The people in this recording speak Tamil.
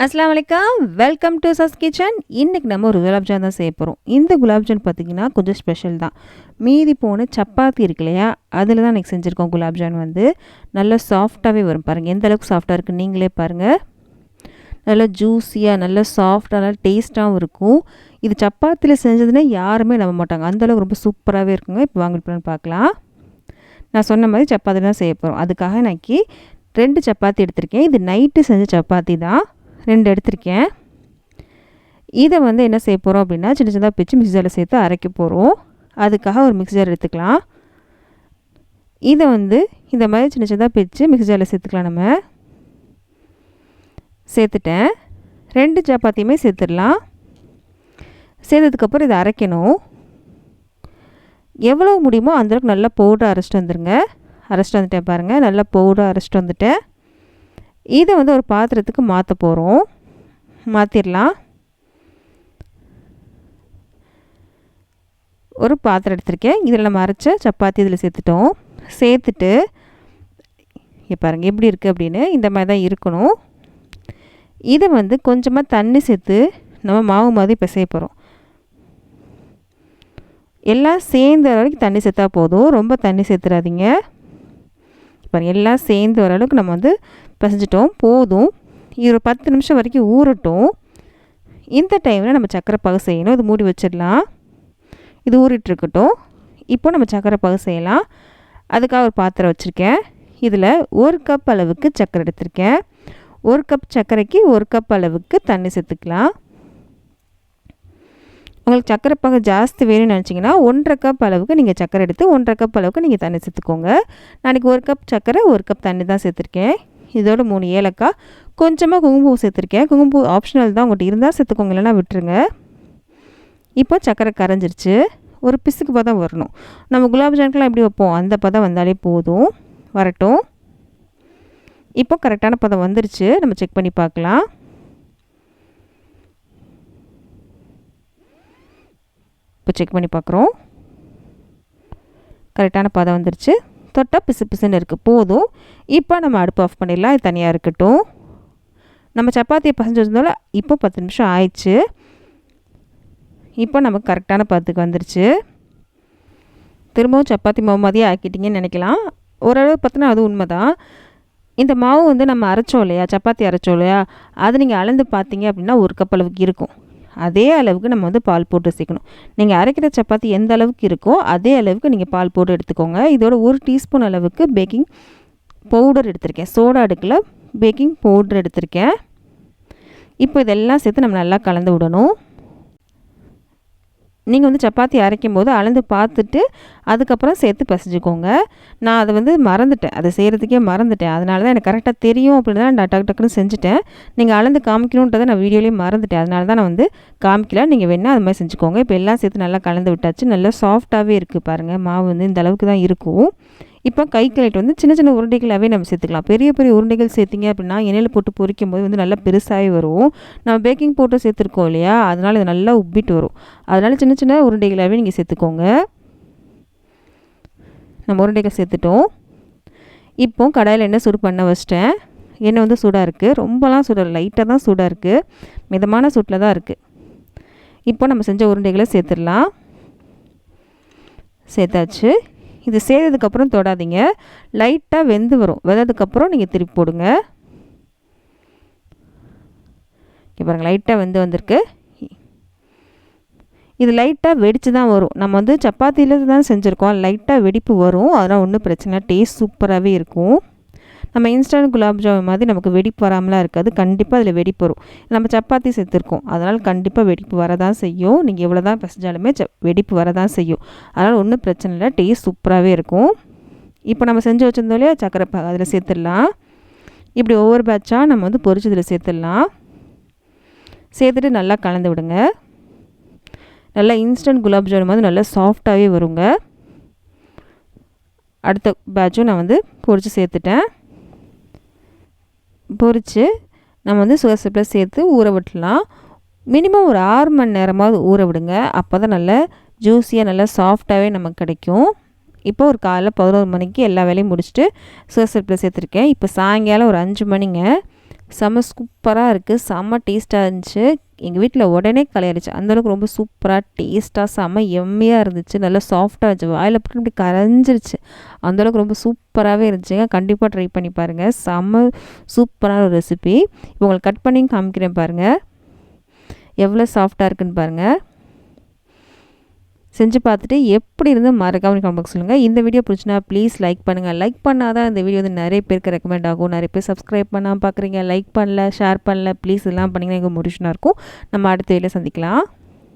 அஸ்லாம் வலைக்கம். வெல்கம் டு சஸ் கிச்சன் இன்றைக்கி நம்ம ஒரு குலாப்ஜான் தான் செய்ய போகிறோம் இந்த குலாப்ஜான் பார்த்திங்கன்னா கொஞ்சம் ஸ்பெஷல் தான். மீதி போன சப்பாத்தி இருக்கு இல்லையா? அதில் தான் எனக்கு செஞ்சுருக்கோம் குலாப்ஜான் வந்து. நல்லா சாஃப்டாகவே வரும் பாருங்கள் எந்த அளவுக்கு சாஃப்டாக இருக்குது நீங்களே பாருங்கள் நல்லா ஜூஸியாக நல்லா சாஃப்டாக நல்லா டேஸ்ட்டாகவும் இருக்கும். இது சப்பாத்தியில் செஞ்சதுன்னா யாருமே நம்ப மாட்டாங்க. அந்தளவுக்கு ரொம்ப சூப்பராகவே இருக்குங்க. இப்போ வாங்கிட்டு பார்க்கலாம். நான் சொன்ன மாதிரி சப்பாத்தி தான் செய்ய போகிறோம் அதுக்காக இன்றைக்கி ரெண்டு சப்பாத்தி எடுத்திருக்கேன். இது நைட்டு செஞ்ச சப்பாத்தி தான். ரெண்டு எடுத்திருக்கேன். இதை வந்து என்ன செய்ய போகிறோம் அப்படின்னா சின்ன சின்னதாக பிச்சு மிக்சரில் சேர்த்து அரைக்க போகிறோம் அதுக்காக ஒரு மிக்சர் எடுத்துக்கலாம். இதை வந்து இந்த மாதிரி சின்ன சின்னதாக பிச்சு மிக்சரில் சேர்த்துக்கலாம் நம்ம. சேர்த்துட்டேன். ரெண்டு சப்பாத்தியுமே சேர்த்துடலாம். சேர்த்ததுக்கப்புறம் இதை அரைக்கணும். எவ்வளோ முடியுமோ அந்தளவுக்கு நல்லா பவுடர் அரைச்சிட்டு வந்துடுங்க அரைச்சிட்டு வந்துட்டேன் பாருங்கள் நல்லா பவுடர் அரைச்சிட்டு வந்துட்டேன். இதை வந்து ஒரு பாத்திரத்துக்கு மாற்ற போகிறோம் மாற்றிடலாம் ஒரு பாத்திரம் எடுத்திருக்கேன். இதில் நம்ம அரைச்ச சப்பாத்தி இதில் சேர்த்துட்டோம். சேர்த்துட்டு பாருங்கள் எப்படி இருக்குது அப்படின்னு இந்த மாதிரி தான் இருக்கணும். இதை வந்து கொஞ்சமாக தண்ணி சேர்த்து நம்ம மாவு மாதிரி பிசைய போகிறோம் எல்லாம் சேர்ந்த வரைக்கும் தண்ணி சேர்த்தா போதும். ரொம்ப தண்ணி சேர்த்துறாதீங்க. பாருங்கள் எல்லாம் சேர்ந்து வர அளவுக்கு நம்ம வந்து பிசைஞ்சிட்டோம் போதும். இது ஒரு பத்து நிமிஷம் வரைக்கும் ஊறட்டும். இந்த டைமில் நம்ம சக்கரை பாகு செய்யணும். இது மூடி வச்சிடலாம். இது ஊறிட்டுருக்கட்டும் இப்போ நம்ம சக்கரை பாகு செய்யலாம். அதுக்காக ஒரு பாத்திரம் வச்சுருக்கேன். இதில் ஒரு கப் அளவுக்கு சக்கரை எடுத்திருக்கேன். ஒரு கப் சர்க்கரைக்கு ஒரு கப் அளவுக்கு தண்ணி சேர்த்துக்கலாம். உங்களுக்கு சக்கரை பாகு ஜாஸ்தி வேணும்னு நினச்சிங்கன்னா ஒன்றரை கப் அளவுக்கு நீங்கள் சக்கரை எடுத்து ஒன்றரை கப் அளவுக்கு நீங்கள் தண்ணி சேர்த்துக்கோங்க. நாளைக்கு ஒரு கப் சக்கரை ஒரு கப் தண்ணி தான் சேர்த்துருக்கேன். இதோட மூணு ஏலக்காய் கொஞ்சமாக குங்குமப்பூ சேர்த்துருக்கேன். குங்குமப்பூ ஆப்ஷனல் தான் உங்கள்கிட்ட இருந்தால் சேர்த்துக்கோங்க இல்லைனா விட்டுருங்க. இப்போ சக்கரை கரைஞ்சிருச்சு. ஒரு பிசுக்கு பதம் வரணும். நம்ம குலாப் ஜாமுன்லாம் எப்படி வைப்போம்? அந்த பதம் வந்தாலே போதும். வரட்டும். இப்போ கரெக்டான பதம் வந்துருச்சு. நம்ம செக் பண்ணி பார்க்கலாம். இப்போ செக் பண்ணி பார்க்குறோம். கரெக்டான பதம் வந்துருச்சு. தொட்டால் பிசு பிசுன்னு இருக்குது போதும். இப்போ நம்ம அடுப்பு ஆஃப் பண்ணிடலாம். இது தனியாக இருக்கட்டும். நம்ம சப்பாத்தியை பசஞ்சு வச்சிருந்தோம்ல இப்போ பத்து நிமிஷம் ஆயிடுச்சு. இப்போ நமக்கு கரெக்டான பதத்துக்கு வந்துருச்சு. திரும்பவும் சப்பாத்தி மாவு மாதிரியே ஆக்கிட்டிங்கன்னு நினைக்கலாம். ஓரளவு பார்த்தினா அது உண்மை தான் இந்த மாவு வந்து நம்ம அரைச்சோம் இல்லையா? சப்பாத்தி அரைச்சோம் இல்லையா? அது நீங்கள் அளந்து பார்த்தீங்க அப்படின்னா ஒரு கப் அளவுக்கு இருக்கும். அதே அளவுக்கு நம்ம வந்து பால் போட்டு சேர்க்கணும் நீங்கள் அரைக்கிற சப்பாத்தி எந்த அளவுக்கு இருக்கோ அதே அளவுக்கு நீங்கள் பால் போட்டு எடுத்துக்கோங்க. இதோட ஒரு டீஸ்பூன் அளவுக்கு பேக்கிங் பவுடர் எடுத்திருக்கேன். சோடா அடுக்கில் பேக்கிங் பவுடர் எடுத்திருக்கேன். இப்போ இதெல்லாம் சேர்த்து நம்ம நல்லா கலந்து விடணும். நீங்கள் வந்து சப்பாத்தி அரைக்கும் போது அளந்து பார்த்துட்டு அதுக்கப்புறம் சேர்த்து பசிச்சுக்கோங்க. நான் அதை வந்து மறந்துட்டேன். அதை செய்கிறதுக்கே மறந்துட்டேன். அதனால தான் எனக்கு கரெக்டாக தெரியும் அப்படின்னு தான் நான் டக்கு டக்குன்னு செஞ்சுட்டேன். நீங்கள் அளந்து காமிக்கணுன்றதை நான் வீடியோலேயே மறந்துட்டேன். அதனால தான் நான் வந்து காமிக்கல. நீங்கள் வேணால் அது மாதிரி செஞ்சுக்கோங்க. இப்போ எல்லாம் சேர்த்து நல்லா கலந்து விட்டாச்சு. நல்லா சாஃப்டாகவே இருக்குது பாருங்கள் மாவு வந்து இந்த அளவுக்கு தான் இருக்கும். இப்போ கை கலைட்டு வந்து சின்ன சின்ன உருண்டைகளாகவே நம்ம சேர்த்துக்கலாம். பெரிய பெரிய உருண்டைகள் சேர்த்திங்க அப்படின்னா எண்ணெயில் போட்டு பொரிக்கும் போது வந்து நல்லா பெருசாகவே வரும். நம்ம பேக்கிங் போட்டு சேர்த்துருக்கோம் இல்லையா? அதனால் இது நல்லா உப்பிட்டு வரும். அதனால் சின்ன சின்ன உருண்டைகளாகவே நீங்கள் சேர்த்துக்கோங்க. நம்ம உருண்டைகள் சேர்த்துட்டோம். இப்போ கடாயில் எண்ணெய் சூடு பண்ண வச்சிட்டேன். எண்ணெய் வந்து சூடாக இருக்குது ரொம்பலாம் சூடாக லைட்டாக தான் சூடாக இருக்குது மிதமான சூட்டில் தான் இருக்குது இப்போ நம்ம செஞ்ச உருண்டைகளை சேர்த்துடலாம். சேர்த்தாச்சு. இது செய்ததுக்கப்புறம் தொடாதீங்க. லைட்டாக வெந்து வரும். வெந்ததுக்கப்புறம் நீங்கள் திருப்பி போடுங்க. இங்கே பாருங்கள் லைட்டாக வெந்து வந்திருக்கு. இது லைட்டாக வெடித்து தான் வரும். நம்ம வந்து சப்பாத்தியில் தான் செஞ்சுருக்கோம். லைட்டாக வெடிப்பு வரும். அதெல்லாம் ஒன்றும் பிரச்சனை டேஸ்ட் சூப்பராகவே இருக்கும். நம்ம இன்ஸ்டன்ட் குலாப் ஜாமுன் மாதிரி நமக்கு வெடிப்பு வராமலாம் இருக்காது. கண்டிப்பாக அதில் வெடிப்பு வரும். நம்ம சப்பாத்தி சேர்த்துருக்கோம். அதனால் கண்டிப்பாக வெடிப்பு வரதான் செய்யும். நீங்கள் எவ்வளோ தான் பிசைஞ்சாலுமே ச வெடிப்பு வரதான் செய்யும். அதனால் ஒன்றும் பிரச்சனை இல்லை. டேஸ்ட் சூப்பராகவே இருக்கும். இப்போ நம்ம செஞ்சு வச்சுருந்தோம் இல்லையா? சக்கரை பாகு. அதில் சேர்த்துடலாம். இப்படி ஒவ்வொரு பேட்சாக நம்ம வந்து பொரிச்சதில் சேர்த்துடலாம். சேர்த்துட்டு நல்லா கலந்து விடுங்க. நல்லா இன்ஸ்டன்ட் குலாப் ஜாமுன் மாதிரி நல்லா சாஃப்டாகவே வருங்க. அடுத்த பேட்சும் நான் வந்து பொரித்து சேர்த்துட்டேன். பொறித்து நம்ம வந்து சுகர் சிப்பில் சேர்த்து ஊற விட்டுலாம் மினிமம் ஒரு ஆறு மணி நேரமாவது ஊற விடுங்க. அப்போ தான் நல்லா ஜூஸியாக நல்லா சாஃப்டாகவே நமக்கு கிடைக்கும். இப்போ ஒரு காலைல பதினோரு மணிக்கு எல்லா வேலையும் முடிச்சுட்டு சுகர் சிப்பில் சேர்த்துருக்கேன். இப்போ சாயங்காலம் ஒரு அஞ்சு மணிங்க. செம்ம சூப்பராக இருக்குது செம்ம டேஸ்ட்டாக இருந்துச்சு. எங்கள் வீட்டில் உடனே கலையாடுச்சு அந்தளவுக்கு ரொம்ப சூப்பராக டேஸ்ட்டாக செம்ம எம்மையாக இருந்துச்சு. நல்லா சாஃப்டாக இருந்துச்சு. வாயில் போட்டு இப்படி கரைஞ்சிருச்சு. அந்தளவுக்கு ரொம்ப சூப்பராகவே இருந்துச்சுங்க. கண்டிப்பாக ட்ரை பண்ணி பாருங்கள் செம்ம சூப்பரான ஒரு ரெசிபி இப்போ உங்களுக்கு கட் பண்ணி காமிக்கிறேன் பாருங்கள் எவ்வளோ சாஃப்டாக இருக்குன்னு பாருங்கள் செஞ்சு பார்த்துட்டு எப்படி இருந்து மறக்காமல் கமெண்ட் சொல்லுங்கள் இந்த வீடியோ பிடிச்சினா ப்ளீஸ் லைக் பண்ணுங்கள் லைக் பண்ணால் தான் இந்த வீடியோ வந்து நிறைய பேருக்கு ரெக்கமெண்ட் ஆகும். நிறைய பேர் சப்ஸ்கிரைப் பண்ணாமல் பார்க்குறீங்க. லைக் பண்ணல ஷேர் பண்ணல ப்ளீஸ் இதெல்லாம் பண்ணிங்கன்னா எங்கள் முடிச்சுனா இருக்கும். நம்ம அடுத்த வீடியோ சந்திக்கலாம்.